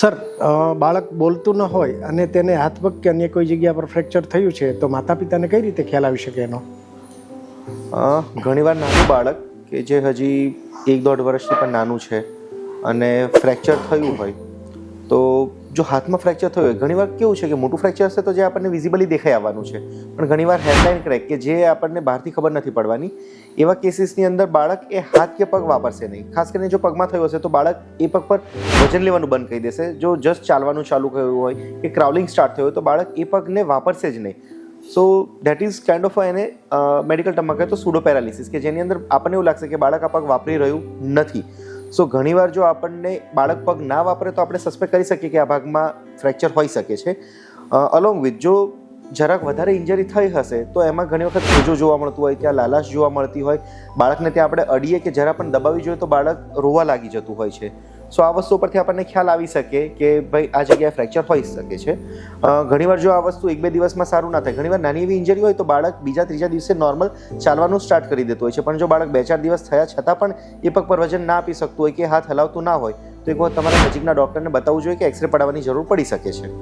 Sir બાળક બોલતું ન હોય અને તેને હાથ પગ કે અન્ય કોઈ જગ્યા પર ફ્રેક્ચર થયું છે, તો માતા પિતાને કઈ રીતે ખ્યાલ આવી શકે એનો? ઘણીવાર નાનું બાળક કે જે હજી એક દોઢ વર્ષથી પણ નાનું છે અને ફ્રેક્ચર થયું હોય જો હાથમાં ફ્રેક્ચર થયો હોય, ઘણીવાર કેવું છે કે મોટું ફ્રેક્ચર હશે તો જે આપણને વિઝિબલી દેખાઈ આવવાનું છે. પણ ઘણીવાર હેડલાઇન ક્રેક કે જે આપણને બહારથી ખબર નથી પડવાની, એવા કેસીસની અંદર બાળક એ હાથ કે પગ વાપરશે નહીં. ખાસ કરીને જો પગમાં થયું હશે તો બાળક એ પગ પર વજન લેવાનું બંધ કરી દેશે. જો જસ્ટ ચાલવાનું ચાલુ કર્યું હોય કે ક્રાઉલિંગ સ્ટાર્ટ થયું હોય તો બાળક એ પગને વાપરશે જ નહીં. So that is kind of એને મેડિકલ ટર્મમાં કહે તો સુડો પેરાલિસિસ કે જેની અંદર આપણને એવું લાગશે કે બાળક આ પગ વાપરી રહ્યું નથી. સો ઘણીવાર જો આપણને બાળક પગ ના વાપરે તો આપણે સસ્પેક્ટ કરી શકીએ કે આ ભાગમાં ફ્રેક્ચર હોઈ શકે છે. અલોંગ વિથ જો જરાક વધારે ઇન્જરી થઈ હશે, તો એમાં ઘણી વખત સોજો જોવા મળતું હોય, ત્યાં લાલાશ જોવા મળતી હોય. બાળકને ત્યાં આપણે અડીએ કે જરા પણ દબાવી જોઈએ તો બાળક રોવા લાગી જતું હોય છે. સો આ વસ્તુ પરથી આપણને ખ્યાલ આવી શકે કે ભાઈ આ જગ્યાએ ફ્રેક્ચર હોઈ શકે છે. ઘણીવાર જો આ વસ્તુ એક બે દિવસમાં સારું ના થાય, ઘણીવાર નાની એવી ઇન્જરી હોય તો બાળક બીજા ત્રીજા દિવસે નોર્મલ ચાલવાનું સ્ટાર્ટ કરી દેતું હોય છે. પણ જો બાળક બે ચાર દિવસ થયા છતાં પણ એ પગ પર વજન ના આપી શકતું હોય કે હાથ હલાવતું ના હોય, તો એક વખત તમારા નજીકના ડૉક્ટરને બતાવવું જોઈએ કે એક્સરે પડાવવાની જરૂર પડી શકે છે.